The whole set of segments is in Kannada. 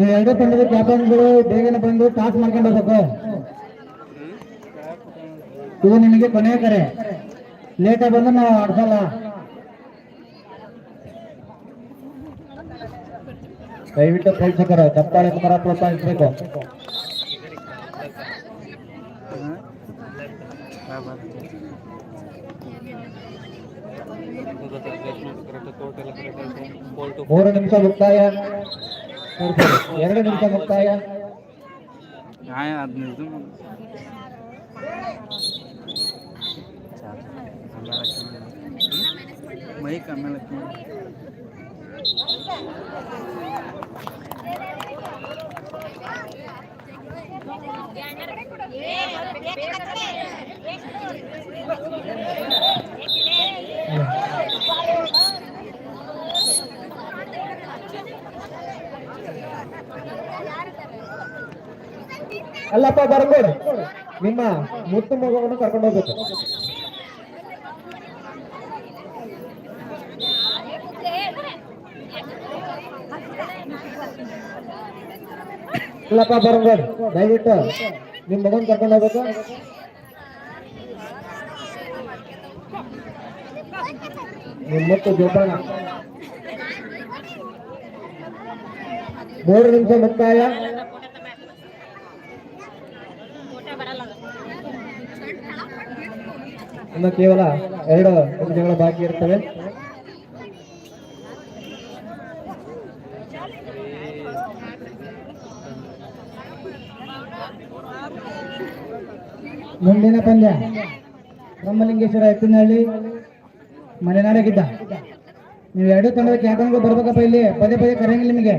ನೀವು ಎರಡೇ ತಂಡದ ಕ್ಯಾಪ್ಟನ್ಗಳು ಬೇಗನೆ ಬಂದು ಟಾಸ್ ಮಾಡ್ಕೊಂಡು ಹೋಗಬೇಕು. ಇದು ನಿಮಗೆ ಕೊನೆಯ ಕರೆ. ಲೇಟಾಗಿ ಬಂದು ನಾವು ಆಡ್ಸಲ್ಲ ದಯವಿಟ್ಟು ಪ್ರೇಕ್ಷಕರು ತಪ್ಪಾಳೆ ಕುಮಾರ ಪ್ರೋತ್ಸಾಹಿಸಬೇಕು. ಮೂರು ನಿಮಿಷ ಮುಕ್ತಾಯ. ಎರಡು ನಿಮಿಷ ಮುಕ್ತಾಯ ಹದಿನೈದು ಮೈಕ್ ಆಮೇಲೆ ಅಲ್ಲಪ್ಪ ಬರ್ಬೇಡಿ ನಿಮ್ಮ ಮುತ್ತು ಮಗುವನ್ನು ಕರ್ಕೊಂಡು ಹೋಗ್ಬೇಕು. ಇಲ್ಲಪ್ಪ ಬರ್ಬೇಡಿ ದಯವಿಟ್ಟು ನಿಮ್ಮ ಮಗನ್ ಕರ್ಕೊಂಡು ಹೋಗ್ಬೇಕು. ಮುತ್ತು ಜೋಪಾನ. ಮೂರು ನಿಮಿಷ ಮುಕ್ತಾಯ. ಇನ್ನು ಕೇವಲ ಎರಡು ನಿಮಿಷಗಳು ಬಾಕಿ ಇರ್ತವೆ ಮುಂದಿನ ಪಂದ್ಯ. ಬ್ರಹ್ಮಲಿಂಗೇಶ್ವರ ಎತ್ತಿನಹಳ್ಳಿ, ಮಲೆನಾಡಗಿದ್ದ. ನೀವು ಎರಡು ತಂಡದ ಕ್ಯಾಟನ್ಗೂ ಬರ್ಬೇಕಪ್ಪ ಇಲ್ಲಿ. ಪದೇ ಪದೇ ಕರೆಯಂಗಿಲ್ಲ ನಿಮಗೆ.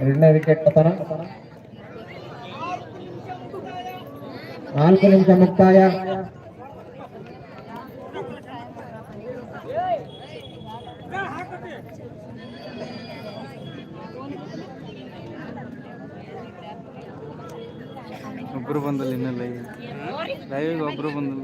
ಎರಡನೇ ವಿಕೆಟ್ ಪತನ ನಾಲ್ಕು ನಿಮಿಷ ಮುಕ್ತಾಯ. ಒಬ್ರು ಬಂದಲ್ಲ ಇನ್ನೆಲ್ಲ ಲೈವ್ ಒಬ್ರು ಬಂದಲ್ಲ.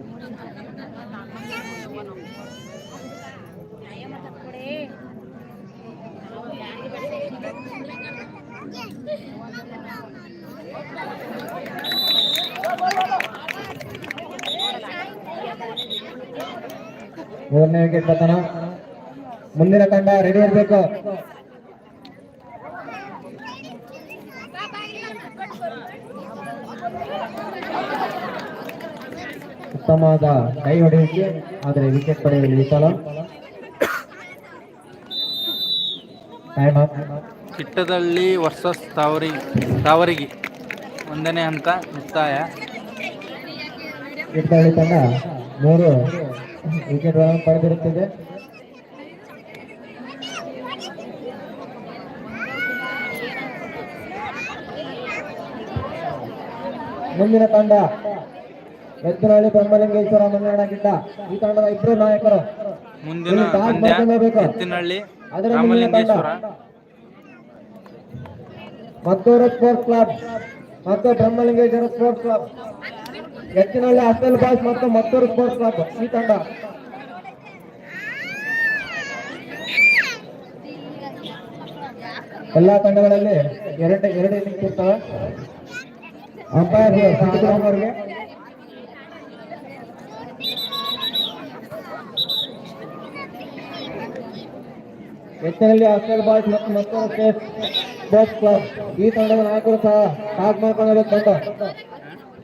ಮೂರನೇ ವಿಕೆಟ್ ಬತನ ಮುಂದಿನ ತಂಡ ರೆಡಿ ಇರಬೇಕು. ಉತ್ತಮವಾದ ಕೈ ಹೊಡೆಯುವಿಕೆ, ಆದರೆ ವಿಕೆಟ್ ಪಡೆಯಲು ವಿಫಲ. ಕಿಟ್ಟದಳ್ಳಿ ವರ್ಸಸ್ ತಾವರಿ ತಾವರಿಗೆ. ಒಂದನೇ ಹಂತ ಮುಕ್ತಾಯ. ತೀರ್ಥಹಳ್ಳಿ ತಂಡ ಮೂರು ವಿಕೆಟ್ ಪಡೆದಿರುತ್ತದೆ. ಮುಂದಿನ ತಂಡ ಎತ್ತರಹಳ್ಳಿ ಬ್ರಹ್ಮಲಿಂಗೇಶ್ವರ ಮಲೆನಾಡಗಿದ್ದ ಈ ತಂಡದ ಇಬ್ಬರು ನಾಯಕರು. ಮುಂದಿನ ಎತ್ತಿನಹಳ್ಳಿ ರಾಮಲಿಂಗೇಶ್ವರ. ಮತ್ತೂರು ಸ್ಪೋರ್ಟ್ಸ್ ಕ್ಲಬ್ ಮತ್ತು Brahmalingeshwara sports club. Ettinahalli hostel boys ಮತ್ತು ಮತ್ತೂರು ಸ್ಪೋರ್ಟ್ಸ್ ಕ್ಲಬ್ ಈ ತಂಡ. ಎಲ್ಲಾ ತಂಡಗಳಲ್ಲಿ ಎರಡು ಎರಡು ಇನ್ನಿಂಗ್ಸ್ ಇರ್ತವೆ. ಅಂಪೈರ್ ಸಿದ್ದರಾಮ್ ಅವರಿಗೆ ಎತ್ತಿನಲ್ಲಿ ಹಾಸ್ಟೆಲ್ ಬಾಯ್ಸ್ ಮತ್ತು ಮತ್ತೂರು ಸ್ಪೋರ್ಟ್ಸ್ ಕ್ಲಬ್ ಈ ತಂಡದ ನಾಯಕರು ಸಹ ಟಾಸ್ ಮಾಡ್ಕೊಂಡಿರೋ ತಂಡ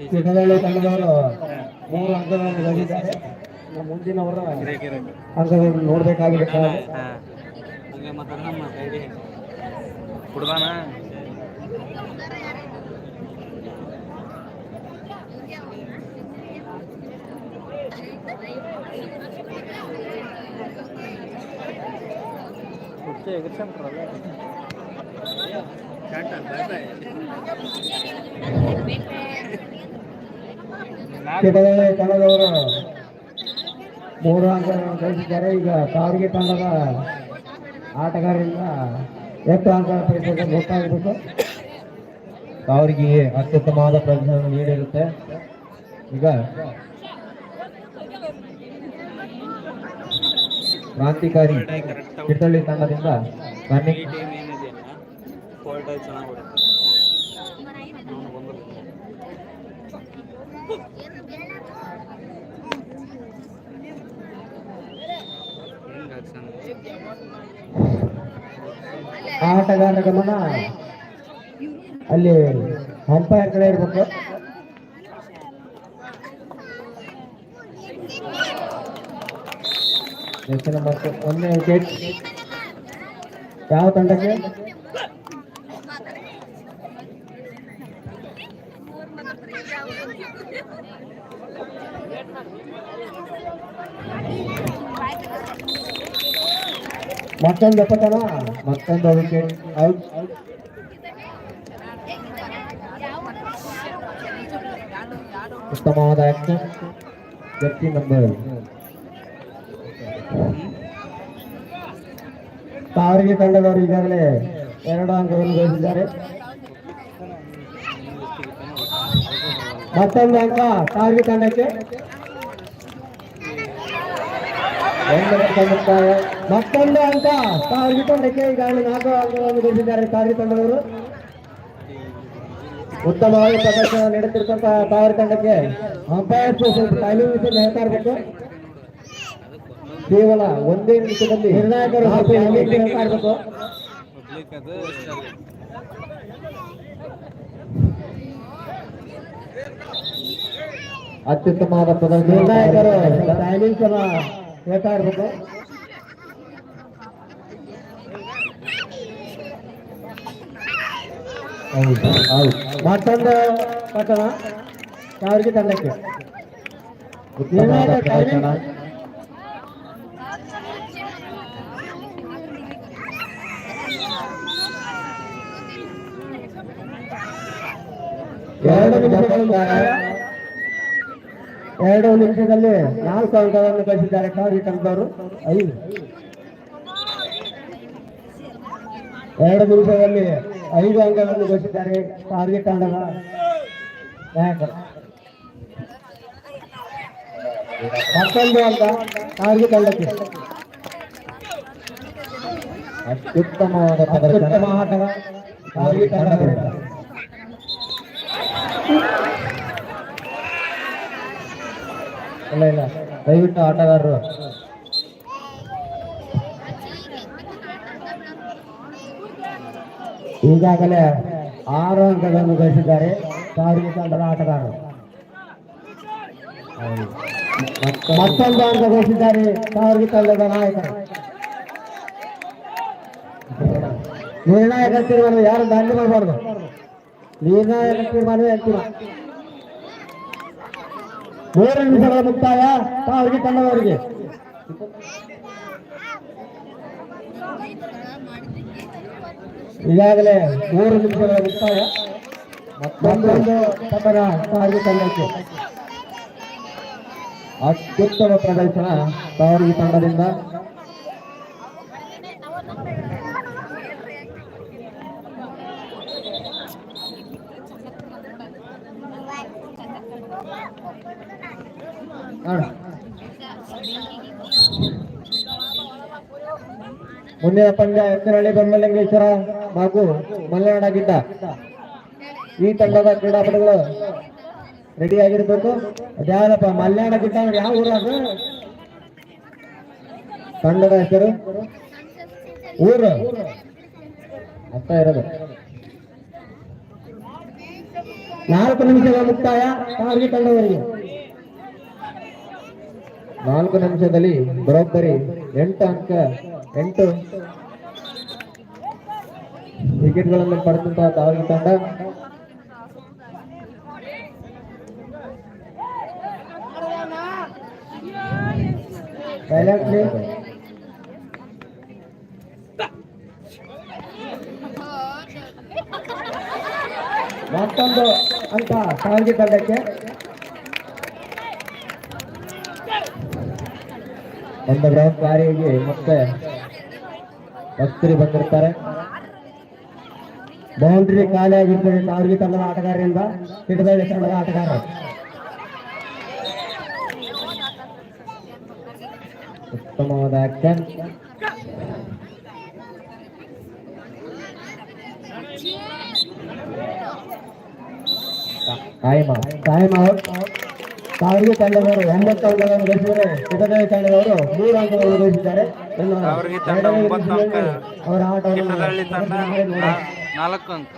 ಚಿಕ್ಕನಹಳ್ಳಿ ತಂಡದವರು ಮೂರು ಅಂಕಗಳನ್ನು ಗಳಿಸಿದ್ದಾರೆ ಇನ್ನು ಮುಂದಿನವರ ಅಂಕಗಳನ್ನು ನೋಡಬೇಕಾಗಿದೆ ಹುಡುಗನ ಕುರ್ಚಿ ಎಗರ್ಸಂಟ್ರಲ್ಲ ಚಿಕ್ಕದಳ್ಳಿ ತಂಡದವರು ಮೂರು ಅಂಕಗಳನ್ನು ಗಳಿಸಿದ್ದಾರೆ. ಈಗ ಸಾರಿಗೆ ತಂಡದ ಆಟಗಾರರಿಂದ ಎಷ್ಟು ಅಂಕ ಪಡೆದಿದೆ ಗೊತ್ತಾಗಬೇಕು ಅವರಿಗೆ ಅತ್ಯುತ್ತಮವಾದ ಪ್ರದರ್ಶನ ನೀಡಿರುತ್ತೆ. ಈಗ ಕ್ರಾಂತಿಕಾರಿ ಚಿತ್ತಳ್ಳಿ ತಂಡದಿಂದ ರನ್ನಿಂಗ್ ಆಟಗಾರರ ಗಮನ ಅಲ್ಲಿ ಅಂಪೈರ್ ಕಡೆ ಇರಬೇಕು. ನಂಬರ್ ಒಂದನೇ ವಿಕೆಟ್ ಯಾವ ತಂಡಕ್ಕೆ? ಮತ್ತೊಂದು ಎಪ್ಪತ್ತನ ಮತ್ತೊಂದು ವಿಕೆಟ್ ಔಟ್ ಉತ್ತಮವಾದ ಆಕ್ಷನ್ ಜರ್ಸಿ ನಂಬರ್ ತಾವರಿಗೆ ತಂಡದವರು ಈಗಾಗಲೇ ಎರಡು ಅಂಕವನ್ನು ಗಳಿಸಿದ್ದಾರೆ ಮತ್ತೊಂದು ಅಂಕ ತಾವರಿಗೆ ತಂಡಕ್ಕೆ ಒಂದು ಅಂಕ ಮುಕ್ತಾಯ. ಮತ್ತೊಂದು ಅಂಕ ತಾವರಿಗೆ ತಂಡಕ್ಕೆ ಈಗಾಗಲೇ ನಾಲ್ಕು ಅಂಕಗಳನ್ನು ಗಳಿಸಿದ್ದಾರೆ ತಂಡದವರು. ಉತ್ತಮವಾಗಿ ಪ್ರದರ್ಶನ ನೀಡುತ್ತಿರ್ತಕ್ಕಂಥ ತಾವರಿ ತಂಡಕ್ಕೆ ಅಂಪೈರ್ ಟೈಮಿಂಗ್ ವಿಷಯ ಹೇಳ್ತಾ ಇರಬೇಕು. ಕೇವಲ ಒಂದೇ ನಿಮಿಷದಲ್ಲಿ ನಿರ್ಣಾಯಕರು ಹೇಳ್ತಾ ಇರಬೇಕು. ಅತ್ಯುತ್ತಮವಾದ ಪದ ನಿರ್ಣಾಯಕರು ಟೈಮಿಂಗ್ಸ್ ಅನ್ನ ಹೇಳ್ತಾ ಇರಬೇಕು. ಮತ್ತೊಂದು ಪಟ್ಟಣ ಸಾವಿರಿಗೆ ತಂಡಕ್ಕೆ ನಿರ್ಣಾಯಕ ಟೈಮಿಂಗ್ ಎರಡು ನಿಮಿಷಗಳು ಎರಡು ನಿಮಿಷದಲ್ಲಿ ನಾಲ್ಕು ಅಂಕಗಳನ್ನು ಗಳಿಸಿದ್ದಾರೆ ಕಾರಿ ತಂಡದವರು ಐದು ಎರಡು ನಿಮಿಷದಲ್ಲಿ ಐದು ಅಂಕಗಳನ್ನು ಗಳಿಸಿದ್ದಾರೆ ಟಾರ್ಗೆಟ್ ತಂಡದ ನಾಯಕರು ಮತ್ತೊಂದು ಅಂಕ ಟಾರ್ಗೆಟ್ ತಂಡಕ್ಕೆ ಅತ್ಯುತ್ತಮವಾದ ಅತ್ಯುತ್ತಮ ಆಟಗ ಟಾರ್ಗೆಟ್ ತಂಡದಿಂದ ಇಲ್ಲ ಇಲ್ಲ ದಯವಿಟ್ಟು ಆಟಗಾರರು ಈಗಾಗಲೇ ಆರು ಅಂಕಗಳನ್ನು ಗಳಿಸಿದ್ದಾರೆ. ಸಾರಿಗೆ ತಂಡದ ಆಟಗಾರರು ಮತ್ತೊಂದು ಅಂಕ ಗಳಿಸಿದ್ದಾರೆ ಸಾರಿಗೆ ತಂಡದ ನಾಯಕರು ನಿರ್ಣಾಯಕ ತೀರ್ಮಾನ ಯಾರು ದಾಂಡಿ ಮಾಡಬಾರ್ದು? ನಿರ್ಣಾಯಕ ತೀರ್ಮಾನವೇ ಅಂತಿಮ. ಮೂರು ನಿಮಿಷಗಳ ಮುಕ್ತಾಯ ತಾವರಿಗೆ ತಂಡದವರಿಗೆ. ಈಗಾಗಲೇ ಮೂರು ನಿಮಿಷಗಳ ಮುಕ್ತಾಯ. ಮತ್ತೊಂದು ಸಮರ ಸಾರಿಗೆ ತಂಡಕ್ಕೆ. ಅತ್ಯುತ್ತಮ ಪ್ರದರ್ಶನ ಸಾರಿಗೆ ತಂಡದಿಂದ. ಮುಂದಿನ ಪಂದ್ಯ ಎತ್ತರಹಳ್ಳಿ ಬೆಂಬಲಿಂಗೇಶ್ವರ. ಹಾಗೂ ಮಲೆನಾಡ ಗಿಡ್ಡ ಈ ತಂಡದ ಕ್ರೀಡಾಪಟುಗಳು ರೆಡಿ ಆಗಿರ್ಬೇಕು. ಅದ್ಯಾವಪ್ಪ ಮಲ್ಯಾಣ ಗಿಡ್ಡ ಯಾವ ಊರು ಅದು? ತಂಡದ ಹೆಸರು? ಊರು? ಅಂತ ಇರೋದು. ನಾಲ್ಕು ನಿಮಿಷದ ಮುಕ್ತಾಯ ತಾವರಿಗೆ ತಂಡವರಿಗೆ ನಾಲ್ಕು ನಿಮಿಷದಲ್ಲಿ ಬರೋಬ್ಬರಿ ಎಂಟು ಅಂಕ, ಎಂಟು ವಿಕೆಟ್ಗಳನ್ನು ಪಡೆದಂತಹ ತಾವರಿಗೆ ತಂಡ Silent please. ಮತ್ತೊಂದು ಅಂತ ಸಾಂಗಿ ತಂಡಕ್ಕೆ ಒಂದು ಗ್ರೌಂಡ್ ಗಾರಿಗೆ ಮತ್ತೆ ಭಕ್ತರು ಬಂದಿರ್ತಾರೆ ಬೌಂಡ್ರಿ ಖಾಲಿ ಆಗಿರ್ತದೆ ತಾವರ್ಗಿ ತಂಡದ ಆಟಗಾರರಿಂದ ಹಿಡಿದಳ್ಳಿ ತಂಡದ ಆಟಗಾರ. ಉತ್ತಮವಾದ action time time out Tavargi ತಂಡದವರು ಒಂಬತ್ತು ಅಂಕಗಳನ್ನು ಗಳಿಸಿದರೆ ಹಿಡದಳ್ಳಿ ತಂಡದವರು ಮೂರು ಅಂಕಗಳನ್ನು ಗಳಿಸಿದ್ದಾರೆ. ಅವರ ಆಟವನ್ನು ನಾಲ್ಕು ಅಂಕ